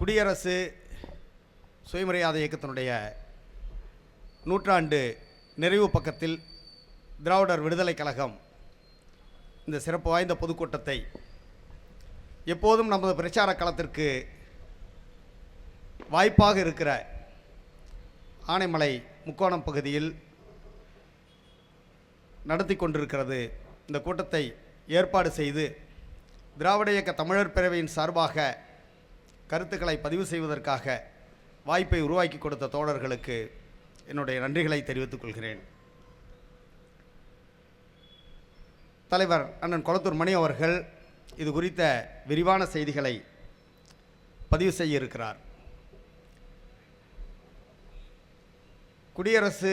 குடியரசு சுயமரியாதை இயக்கத்தினுடைய நூற்றாண்டு நிறைவு பக்கத்தில் திராவிடர் விடுதலை கழகம் இந்த சிறப்பு வாய்ந்த பொதுக்கூட்டத்தை எப்போதும் நமது பிரச்சார களத்திற்கு வாய்ப்பாக இருக்கிற ஆனைமலை முக்கோணம் பகுதியில் நடத்தி கொண்டிருக்கிறது. இந்த கூட்டத்தை ஏற்பாடு செய்து திராவிட இயக்க தமிழர் பேரவையின் சார்பாக கருத்துக்களை பதிவு செய்வதற்காக வாய்ப்பை உருவாக்கி கொடுத்த தோழர்களுக்கு என்னுடைய நன்றிகளை தெரிவித்துக் கொள்கிறேன். தலைவர் அண்ணன் கொளத்தூர் மணி அவர்கள் இது குறித்த விரிவான செய்திகளை பதிவு செய்ய இருக்கிறார். குடியரசு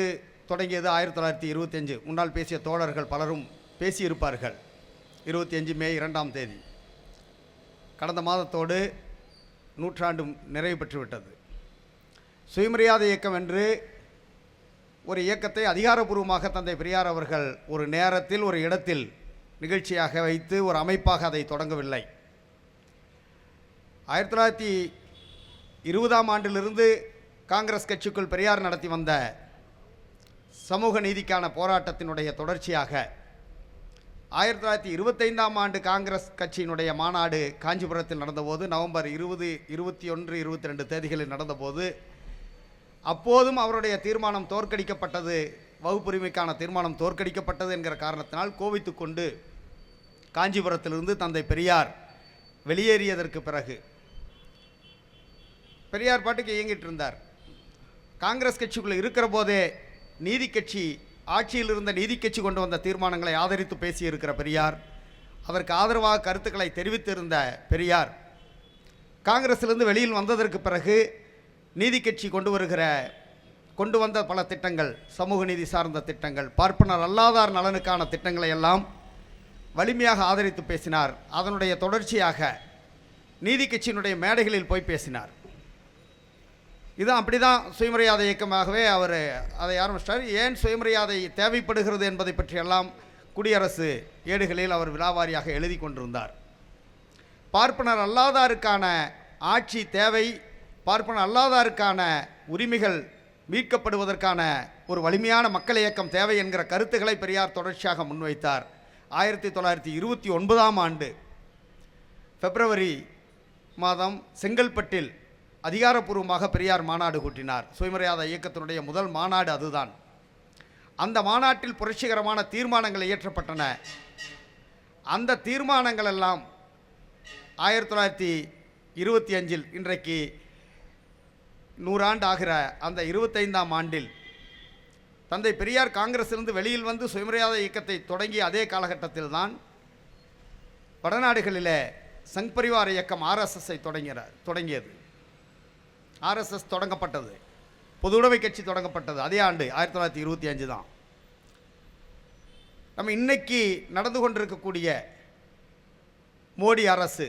தொடங்கியது ஆயிரத்தி தொள்ளாயிரத்தி இருபத்தஞ்சு முன்னால் பேசிய தோழர்கள் பலரும் பேசியிருப்பார்கள். இருபத்தி அஞ்சு மே இரண்டாம் தேதி. கடந்த மாதத்தோடு நூற்றாண்டு நிறைவு பெற்றுவிட்டது. சுயமரியாதை இயக்கம் என்று ஒரு இயக்கத்தை அதிகாரப்பூர்வமாக தந்தை பெரியார் அவர்கள் ஒரு நேரத்தில் ஒரு இடத்தில் நிகழ்ச்சியாக வைத்து ஒரு அமைப்பாக அதை தொடங்கவில்லை. ஆயிரத்தி தொள்ளாயிரத்தி இருபதாம் ஆண்டிலிருந்து காங்கிரஸ் கட்சிக்குள் பெரியார் நடத்தி வந்த சமூக நீதிக்கான போராட்டத்தினுடைய தொடர்ச்சியாக ஆயிரத்தி தொள்ளாயிரத்தி இருபத்தைந்தாம் ஆண்டு காங்கிரஸ் கட்சியினுடைய மாநாடு காஞ்சிபுரத்தில் நடந்தபோது நவம்பர் இருபது இருபத்தி ஒன்று இருபத்தி ரெண்டு தேதிகளில் நடந்தபோது அப்போதும் அவருடைய தீர்மானம் தோற்கடிக்கப்பட்டது வகுப்புரிமைக்கான தீர்மானம் தோற்கடிக்கப்பட்டது என்கிற காரணத்தினால் கோவித்து கொண்டு காஞ்சிபுரத்திலிருந்து தந்தை பெரியார் வெளியேறியதற்கு பிறகு பெரியார் பாட்டுக்கு இயங்கிட்டு இருந்தார். காங்கிரஸ் கட்சிக்குள்ளே இருக்கிற போதே நீதி கட்சி ஆட்சியில் இருந்த நீதி கட்சி கொண்டு வந்த தீர்மானங்களை ஆதரித்து பேசியிருக்கிற பெரியார் அதற்கு ஆதரவாக கருத்துக்களை தெரிவித்திருந்த பெரியார் காங்கிரஸிலிருந்து வெளியில் வந்ததற்கு பிறகு நீதி கட்சி கொண்டு வருகிற கொண்டு வந்த பல திட்டங்கள் சமூக நீதி சார்ந்த திட்டங்கள் பார்ப்பனர் அல்லாதார் நலனுக்கான திட்டங்களை எல்லாம் வலிமையாக ஆதரித்து பேசினார். அதனுடைய தொடர்ச்சியாக நீதி கட்சியினுடைய மேடைகளில் போய் பேசினார். இது அப்படி தான் சுயமரியாதை இயக்கமாகவே அவர் அதை ஆரம்பிச்சிட்டார். ஏன் சுயமரியாதை தேவைப்படுகிறது என்பதை பற்றியெல்லாம் குடியரசு ஏடுகளில் அவர் விழாவாரியாக எழுதி கொண்டிருந்தார். பார்ப்பனர் அல்லாதாருக்கான ஆட்சி தேவை பார்ப்பனர் அல்லாதாருக்கான உரிமைகள் மீட்கப்படுவதற்கான ஒரு வலிமையான மக்கள் இயக்கம் தேவை என்கிற கருத்துக்களை பெரியார் தொடர்ச்சியாக முன்வைத்தார். ஆயிரத்தி தொள்ளாயிரத்தி இருபத்தி ஒன்பதாம் ஆண்டு பிப்ரவரி மாதம் செங்கல்பட்டில் அதிகாரப்பூர்வமாக பெரியார் மாநாடு கூட்டினார். சுயமரியாதை இயக்கத்தினுடைய முதல் மாநாடு அதுதான். அந்த மாநாட்டில் புரட்சிகரமான தீர்மானங்கள் இயற்றப்பட்டன. அந்த தீர்மானங்கள் எல்லாம் ஆயிரத்தி தொள்ளாயிரத்தி இருபத்தி அஞ்சில் இன்றைக்கு நூறாண்டு ஆகிற அந்த இருபத்தைந்தாம் ஆண்டில் தந்தை பெரியார் காங்கிரஸிலிருந்து வெளியில் வந்து சுயமரியாதை இயக்கத்தை தொடங்கிய அதே காலகட்டத்தில் தான் வடநாடுகளிலே சங் பரிவார இயக்கம் ஆர்எஸ்எஸ்ஐ தொடங்கிற தொடங்கியது. ஆர்எஸ்எஸ் தொடங்கப்பட்டது. பொதுவுடைமை கட்சி தொடங்கப்பட்டது. அதே ஆண்டு ஆயிரத்தி தொள்ளாயிரத்தி இருபத்தி அஞ்சு தான். நம்ம இன்னைக்கு நடந்து கொண்டிருக்கக்கூடிய மோடி அரசு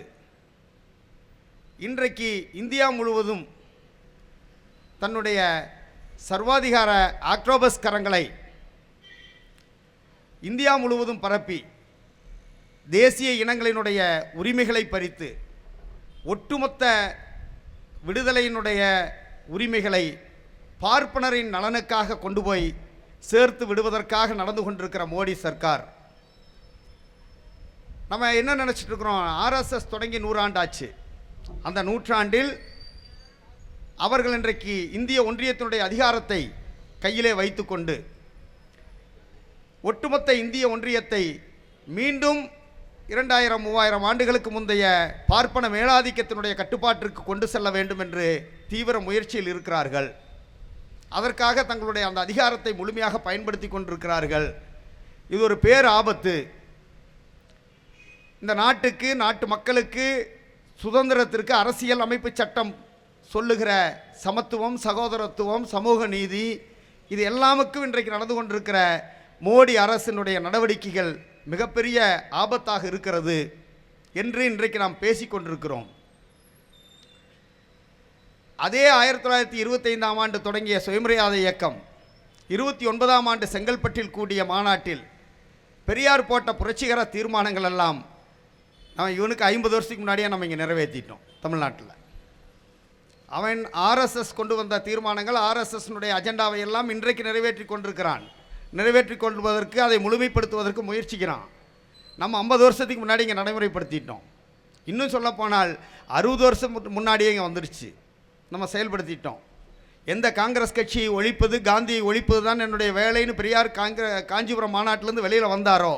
இன்றைக்கு இந்தியா முழுவதும் தன்னுடைய சர்வாதிகார ஆக்ரோபஸ் கரங்களை இந்தியா முழுவதும் பரப்பி தேசிய இனங்களினுடைய உரிமைகளை பறித்து ஒட்டுமொத்த விடுதலையினுடைய உரிமைகளை பார்ப்பனரின் நலனுக்காக கொண்டு போய் சேர்த்து விடுவதற்காக நடந்து கொண்டிருக்கிற மோடி சர்க்கார். நம்ம என்ன நினச்சிட்டு இருக்கிறோம்? ஆர்எஸ்எஸ் தொடங்கி நூறாண்டாச்சு. அந்த நூற்றாண்டில் அவர்கள் இன்றைக்கு இந்திய ஒன்றியத்தினுடைய அதிகாரத்தை கையிலே வைத்துக்கொண்டு ஒட்டுமொத்த இந்திய ஒன்றியத்தை மீண்டும் இரண்டாயிரம் மூவாயிரம் ஆண்டுகளுக்கு முந்தைய பார்ப்பன மேலாதிக்கத்தினுடைய கட்டுப்பாட்டிற்கு கொண்டு செல்ல வேண்டும் என்று தீவிர முயற்சியில் இருக்கிறார்கள். அதற்காக தங்களுடைய அந்த அதிகாரத்தை முழுமையாக பயன்படுத்தி கொண்டிருக்கிறார்கள். இது ஒரு பேர் ஆபத்து இந்த நாட்டுக்கு நாட்டு மக்களுக்கு சுதந்திரத்திற்கு அரசியல் அமைப்பு சட்டம் சொல்லுகிற சமத்துவம் சகோதரத்துவம் சமூக நீதி இது எல்லாமுக்கும் இன்றைக்கு நடந்து கொண்டிருக்கிற மோடி அரசினுடைய நடவடிக்கைகள் மிகப்பெரிய ஆபத்தாக இருக்கிறது என்று இன்றைக்கு நாம் பேசிக்கொண்டிருக்கிறோம் அதே ஆயிரத்தி தொள்ளாயிரத்தி இருபத்தைந்தாம் ஆண்டு தொடங்கிய சுயமரியாதை இயக்கம் இருபத்தி ஒன்பதாம் ஆண்டு செங்கல்பட்டில் கூடிய மாநாட்டில் பெரியார் போட்ட புரட்சிகர தீர்மானங்கள் எல்லாம் நம்ம இவனுக்கு ஐம்பது வருஷத்துக்கு முன்னாடியே நம்ம இங்கே நிறைவேற்றிட்டோம் தமிழ்நாட்டில். அவன் ஆர்எஸ்எஸ் கொண்டு வந்த தீர்மானங்கள் ஆர்எஸ்எஸ்னுடைய அஜெண்டாவை எல்லாம் இன்றைக்கு நிறைவேற்றி கொண்டிருக்கிறான். நிறைவேற்றி கொள்வதற்கு அதை முழுமைப்படுத்துவதற்கு முயற்சிக்கிறான். நம்ம ஐம்பது வருஷத்துக்கு முன்னாடி இங்கே நடைமுறைப்படுத்திட்டோம். இன்னும் சொல்லப்போனால் அறுபது வருஷம் முன்னாடியே இங்கே வந்துருச்சு. நம்ம செயல்படுத்திட்டோம். எந்த காங்கிரஸ் கட்சியை ஒழிப்பது காந்தியை ஒழிப்பது தான் என்னுடைய வேலைன்னு பெரியார் காங்கிர காஞ்சிபுரம் மாநாட்டிலேருந்து வெளியில் வந்தாரோ?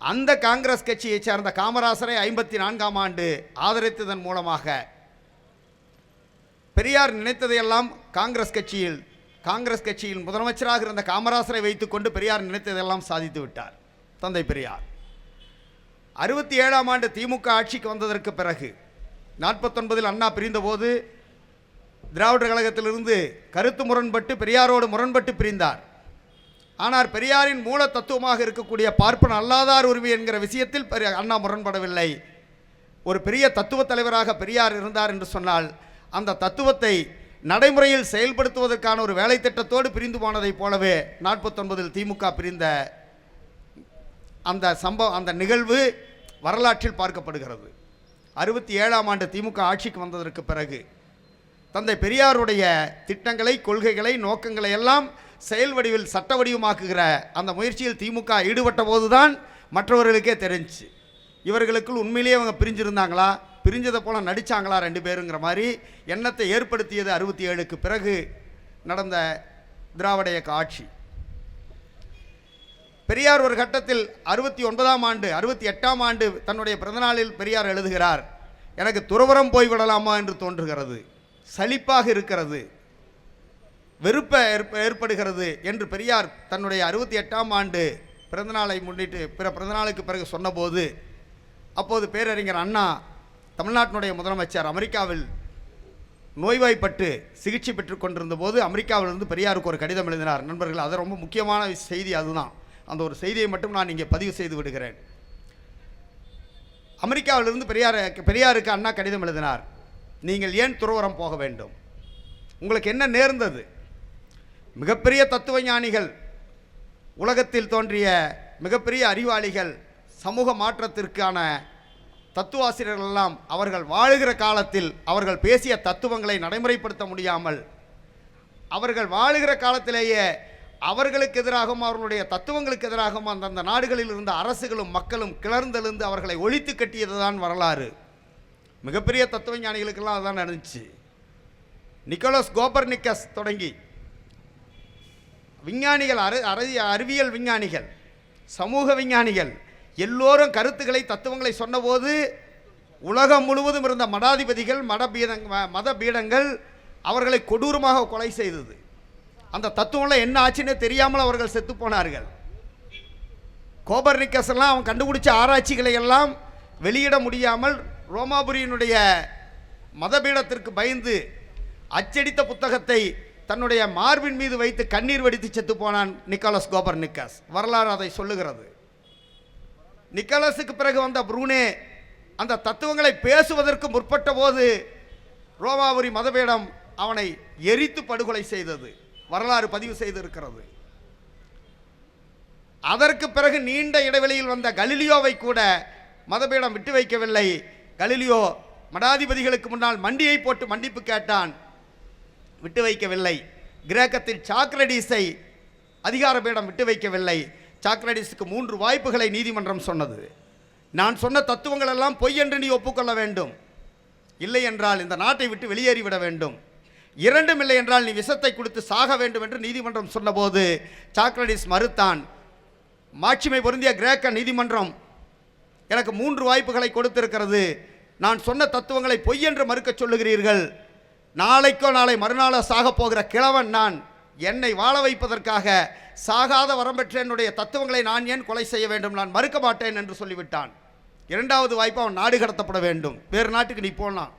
அந்த காங்கிரஸ் கட்சியைச் சேர்ந்த காமராசரை ஐம்பத்தி நான்காம் ஆண்டு ஆதரித்ததன் மூலமாக பெரியார் நினைத்ததையெல்லாம் காங்கிரஸ் கட்சியில் காங்கிரஸ் கட்சியில் முதலமைச்சராக இருந்த காமராசரை வைத்துக்கொண்டு பெரியார் நினைத்ததெல்லாம் சாதித்து விட்டார். தந்தை பெரியார். அறுபத்தி ஏழாம் ஆண்டு திமுக ஆட்சிக்கு வந்ததற்கு பிறகு நாற்பத்தொன்பதில் அண்ணா பிரிந்தபோது திராவிடர் கழகத்திலிருந்து கருத்து முரண்பட்டு பெரியாரோடு முரண்பட்டு பிரிந்தார். ஆனால் பெரியாரின் மூல தத்துவமாக இருக்கக்கூடிய பார்ப்பன அல்லாதார் உரிமை என்கிற விஷயத்தில் பெரிய அண்ணா முரண்படவில்லை. ஒரு பெரிய தத்துவ தலைவராக பெரியார் இருந்தார் என்று சொன்னால் அந்த தத்துவத்தை நடைமுறையில் செயல்படுத்துவதற்கான ஒரு வேலை திட்டத்தோடு பிரிந்து போனதைப் போலவே நாற்பத்தொன்பதில் திமுக பிரிந்த அந்த சம்பவம் அந்த நிகழ்வு வரலாற்றில் பார்க்கப்படுகிறது. அறுபத்தி ஏழாம் ஆண்டு திமுக ஆட்சிக்கு வந்ததற்கு பிறகு தந்தை பெரியாருடைய திட்டங்களை கொள்கைகளை நோக்கங்களை எல்லாம் செயல் வடிவில் சட்ட வடிவமாக்குகிற அந்த முயற்சியில் திமுக ஈடுபட்ட போதுதான் மற்றவர்களுக்கே தெரிஞ்சு. இவர்களுக்குள் உண்மையிலேயே அவங்க பிரிஞ்சிருந்தாங்களா? பிரிஞ்சதை போல நடிச்சாங்களா ரெண்டு பேருங்கிற மாதிரி எண்ணத்தை ஏற்படுத்தியது அறுபத்தி ஏழுக்கு பிறகு நடந்த திராவிட இயக்க ஆட்சி. பெரியார் ஒரு கட்டத்தில் அறுபத்தி ஒன்பதாம் ஆண்டு அறுபத்தி எட்டாம் ஆண்டு தன்னுடைய பிறந்தநாளில் பெரியார் எழுதுகிறார் எனக்கு துறவரம் போய்விடலாமா என்று தோன்றுகிறது சலிப்பாக இருக்கிறது வெறுப்ப ஏற்ப- ஏற்படுகிறது என்று பெரியார் தன்னுடைய அறுபத்தி எட்டாம் ஆண்டு பிறந்தநாளை முன்னிட்டு பிற பிறந்தநாளுக்கு பிறகு சொன்னபோது அப்போது பேரறிஞர் அண்ணா தமிழ்நாட்டினுடைய முதலமைச்சர் அமெரிக்காவில் நோய்வாய்ப்பட்டு சிகிச்சை பெற்று கொண்டிருந்த போது அமெரிக்காவிலிருந்து பெரியாருக்கு ஒரு கடிதம் எழுதினார். நண்பர்கள் அது ரொம்ப முக்கியமான செய்தி அதுதான். அந்த ஒரு செய்தியை மட்டும் நான் இங்கே பதிவு செய்து விடுகிறேன். அமெரிக்காவிலிருந்து பெரியார் பெரியாருக்கு அண்ணா கடிதம் எழுதினார். நீங்கள் ஏன் துறவரம் போக வேண்டும்? உங்களுக்கு என்ன நேர்ந்தது? மிகப்பெரிய தத்துவ ஞானிகள் உலகத்தில் தோன்றிய மிகப்பெரிய அறிவாளிகள் சமூக மாற்றத்திற்கான தத்துவாசிரியர்களெல்லாம் அவர்கள் வாழுகிற காலத்தில் அவர்கள் பேசிய தத்துவங்களை நடைமுறைப்படுத்த முடியாமல் அவர்கள் வாழுகிற காலத்திலேயே அவர்களுக்கு எதிராகவும் அவர்களுடைய தத்துவங்களுக்கு எதிராகவும் அந்தந்த நாடுகளில் இருந்த அரசுகளும் மக்களும் கிளர்ந்தெழுந்து அவர்களை ஒழித்து கட்டியது தான் வரலாறு. மிகப்பெரிய தத்துவ ஞானிகளுக்கெல்லாம் அதுதான் நடந்துச்சு. நிக்கோலஸ் கோபர்னிக்கஸ் தொடங்கி விஞ்ஞானிகள் அறி அறி அறிவியல் விஞ்ஞானிகள் சமூக விஞ்ஞானிகள் எல்லோரும் கருத்துக்களை தத்துவங்களை சொன்னபோது உலகம் முழுவதும் இருந்த மடாதிபதிகள் மடபீடங் ம- மத பீடங்கள் அவர்களை கொடூரமாக கொலை செய்தது. அந்த தத்துவம்லாம் என்ன ஆச்சுன்னே தெரியாமல் அவர்கள் செத்து போனார்கள். கோபர்னிக்கஸ் எல்லாம் அவன் கண்டுபிடிச்ச ஆராய்ச்சிகளை எல்லாம் வெளியிட முடியாமல் ரோமாபுரியினுடைய மதபீடத்திற்கு பயந்து அச்சடித்த புத்தகத்தை தன்னுடைய மார்பின் மீது வைத்து கண்ணீர் வடித்து செத்து போனான் நிக்கோலஸ் கோபர்னிக்கஸ். வரலாறு அதை சொல்லுகிறது. நிக்கலஸுக்கு பிறகு வந்த புரூனே அந்த தத்துவங்களை பேசுவதற்கு முற்பட்ட போது ரோமாபுரி மதபீடம் அவனை எரித்து படுகொலை செய்தது. வரலாறு பதிவு செய்திருக்கிறது. அதற்கு பிறகு நீண்ட இடைவெளியில் வந்த கலிலியோவை கூட மதபீடம் விட்டு வைக்கவில்லை. கலிலியோ மடாதிபதிகளுக்கு முன்னால் மண்டியை போட்டு மன்னிப்பு கேட்டான். விட்டு வைக்கவில்லை. கிரேக்கத்தில் சாக்ரடீஸை அதிகார பீடம் விட்டு வைக்கவில்லை. சாக்ரடிஸுக்கு மூன்று வாய்ப்புகளை நீதிமன்றம் சொன்னது. நான் சொன்ன தத்துவங்கள் எல்லாம் பொய் என்று நீ ஒப்புக்கொள்ள வேண்டும். இல்லை என்றால் இந்த நாட்டை விட்டு வெளியேறிவிட வேண்டும். இரண்டும் இல்லை என்றால் நீ விஷத்தை கொடுத்து சாக வேண்டும் என்று நீதிமன்றம் சொன்னபோது சாக்ரடிஸ் மறுத்தான் மாட்சிமை பொருந்திய கிரேக்க நீதிமன்றம் எனக்கு மூன்று வாய்ப்புகளை கொடுத்திருக்கிறது. நான் சொன்ன தத்துவங்களை பொய் என்று மறுக்கச் சொல்லுகிறீர்கள். நாளைக்கோ நாளை மறுநாளோ சாகப் போகிற கிழவன் நான். என்னை வாழ வைப்பதற்காக சாகாத வரம்பெற்ற என்னுடைய தத்துவங்களை நான் ஏன் கொலை செய்ய வேண்டும்? நான் மறுக்க மாட்டேன் என்று சொல்லிவிட்டான். இரண்டாவது வாய்ப்பு அவன் நாடு கடத்தப்பட வேண்டும். வேறு நாட்டுக்கு நீ போனான்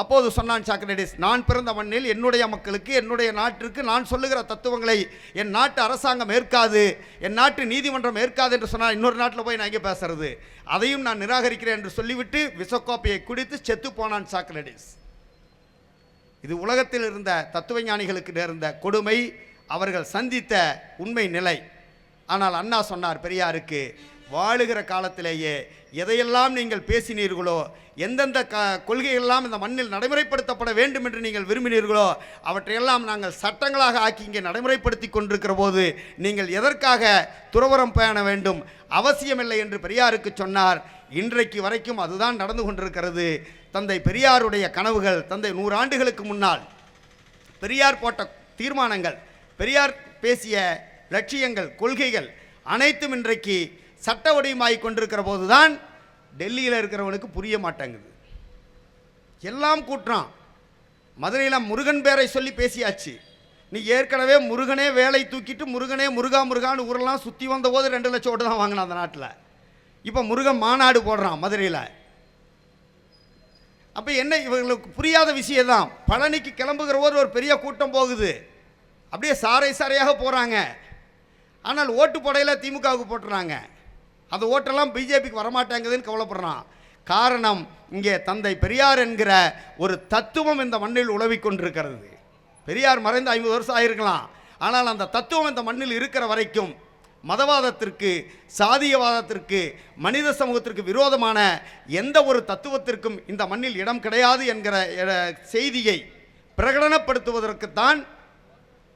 அப்போது சொன்னான் சாக்ரடிஸ் நான் பிறந்த மண்ணில் என்னுடைய மக்களுக்கு என்னுடைய நாட்டிற்கு நான் சொல்லுகிற தத்துவங்களை என் நாட்டு அரசாங்கம் ஏற்காது என் நாட்டு நீதிமன்றம் ஏற்காது என்று சொன்னால் இன்னொரு நாட்டில் போய் நான் இங்கே பேசுறது? அதையும் நான் நிராகரிக்கிறேன் என்று சொல்லிவிட்டு விசக்கோப்பையை குடித்து செத்து போனான் சாக்ரடிஸ். இது உலகத்தில் இருந்த தத்துவ ஞானிகளுக்கு நேர்ந்த கொடுமை அவர்கள் சந்தித்த உண்மை நிலை. ஆனால் அண்ணா சொன்னார் பெரியாருக்கு வாழுகிற காலத்திலேயே எதையெல்லாம் நீங்கள் பேசினீர்களோ எந்தெந்த க கொள்கையெல்லாம் இந்த மண்ணில் நடைமுறைப்படுத்தப்பட வேண்டும் என்று நீங்கள் விரும்பினீர்களோ அவற்றையெல்லாம் நாங்கள் சட்டங்களாக ஆக்கி இங்கே நடைமுறைப்படுத்தி கொண்டிருக்கிற போது நீங்கள் எதற்காக துறவரம் பயண வேண்டும் அவசியமில்லை என்று பெரியாருக்கு சொன்னார். இன்றைக்கு வரைக்கும் அதுதான் நடந்து கொண்டிருக்கிறது. தந்தை பெரியாருடைய கனவுகள் தந்தை நூறு ஆண்டுகளுக்கு முன்னால் பெரியார் போட்ட தீர்மானங்கள் பெரியார் பேசிய லட்சியங்கள் கொள்கைகள் அனைத்தும் இன்றைக்கு சட்ட வடிவமாகி கொண்டிருக்கிற போதுதான் டெல்லியில் இருக்கிறவனுக்கு புரிய மாட்டேங்குது. எல்லாம் கூட்டுறான். மதுரையில் முருகன் பேரை சொல்லி பேசியாச்சு. நீ ஏற்கனவே முருகனே வேலை தூக்கிட்டு முருகனே முருகா முருகான்னு ஊரெல்லாம் சுற்றி வந்தபோது ரெண்டு லட்சம் ஓட்டு தான் வாங்கினான் அந்த நாட்டில். இப்போ முருகன் மாநாடு போடுறான் மதுரையில். அப்போ என்ன இவங்களுக்கு புரியாத விஷயம் தான் பழனிக்கு கிளம்புகிற போது ஒரு பெரிய கூட்டம் போகுது. அப்படியே சாறை சாரையாக போகிறாங்க ஆனால் ஓட்டு போடையில் திமுகவுக்கு போட்டுறாங்க. அந்த ஓட்டெல்லாம் பிஜேபிக்கு வரமாட்டேங்குதுன்னு கவலைப்படுறான். காரணம் இங்கே தந்தை பெரியார் என்கிற ஒரு தத்துவம் இந்த மண்ணில் உழவிக் கொண்டிருக்கிறது. பெரியார் மறைந்து ஐம்பது வருஷம் ஆயிருக்கலாம். ஆனால் அந்த தத்துவம் இந்த மண்ணில் இருக்கிற வரைக்கும் மதவாதத்திற்கு சாதியவாதத்திற்கு மனித சமூகத்திற்கு விரோதமான எந்த ஒரு தத்துவத்திற்கும் இந்த மண்ணில் இடம் கிடையாது என்கிற செய்தியை பிரகடனப்படுத்துவதற்குத்தான்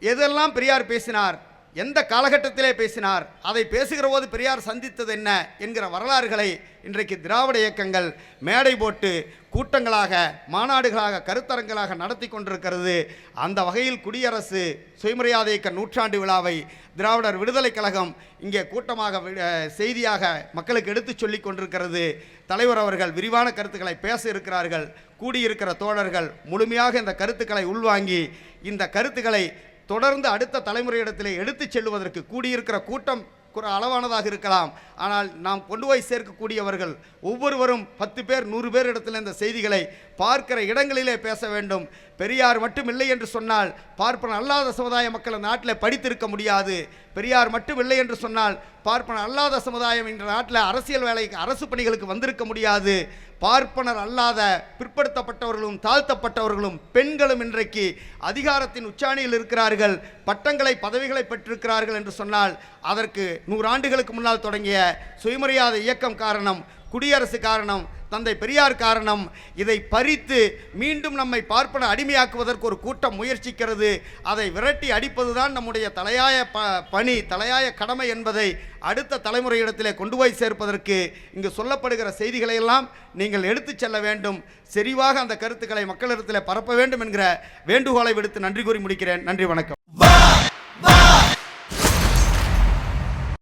எதெல்லாம் பெரியார் பேசினார்? எந்த காலகட்டத்திலே பேசினார்? அதை பேசுகிற போது பெரியார் சந்தித்தது என்ன? என்கிற வரலாறுகளை இன்றைக்கு திராவிட இயக்கங்கள் மேடை போட்டு கூட்டங்களாக மாநாடுகளாக கருத்தரங்களாக நடத்தி கொண்டிருக்கிறது. அந்த வகையில் குடியரசு சுயமரியாதை இயக்க நூற்றாண்டு விழாவை திராவிடர் விடுதலைக் கழகம் இங்கே கூட்டமாக வி- செய்தியாக மக்களுக்கு எடுத்துச் சொல்லிக் கொண்டிருக்கிறது. தலைவர் அவர்கள் விரிவான கருத்துக்களை பேச இருக்கிறார்கள். கூடியிருக்கிற தோழர்கள் முழுமையாக இந்த கருத்துக்களை உள்வாங்கி இந்த கருத்துக்களை தொடர்ந்து அடுத்த தலைமுறையிடத்திலே எடுத்துச் செல்வதற்கு கூடியிருக்கிற கூட்டம் குற அளவானதாக இருக்கலாம். ஆனால் நாம் கொண்டு போய் சேர்க்கக்கூடியவர்கள் ஒவ்வொருவரும் பத்து பேர் நூறு பேர் இடத்துல இந்த செய்திகளை பார்க்கிற இடங்களிலே பேச வேண்டும். பெரியார் மட்டும் இல்லை என்று சொன்னால் பார்ப்பன அல்லாத சமுதாய மக்கள் நாட்டில் படித்திருக்க முடியாது. பெரியார் மட்டும் இல்லை என்று சொன்னால் பார்ப்பன அல்லாத சமுதாயம் இந்த நாட்டில் அரசியல் வேலைக்கு அரசு பணிகளுக்கு வந்திருக்க முடியாது. பார்ப்பனர் அல்லாத பிற்படுத்தப்பட்டவர்களும் தாழ்த்தப்பட்டவர்களும் பெண்களும் இன்றைக்கு அதிகாரத்தின் உச்சாணியில் இருக்கிறார்கள். பட்டங்களை பதவிகளை பெற்றிருக்கிறார்கள் என்று சொன்னால் அதற்கு நூறாண்டுகளுக்கு முன்னால் தொடங்கிய சுயமரியாதை இயக்கம் காரணம் குடியரசு காரணம் தந்தை பெரியார் காரணம். இதை பறித்து மீண்டும் நம்மை பார்ப்பன அடிமையாக்குவதற்கு ஒரு கூட்டம் முயற்சிக்கிறது. அதை விரட்டி அடிப்பதுதான் நம்முடைய தலையாய ப பணி தலையாய கடமை என்பதை அடுத்த தலைமுறையிடத்திலே கொண்டு போய் சேர்ப்பதற்கு இங்கு சொல்லப்படுகிற செய்திகளை எல்லாம் நீங்கள் எடுத்துச் செல்ல வேண்டும். செறிவாக அந்த கருத்துக்களை மக்களிடத்தில் பரப்ப வேண்டும் என்கிற வேண்டுகோளை விடுத்து நன்றி கூறி முடிக்கிறேன். நன்றி வணக்கம்.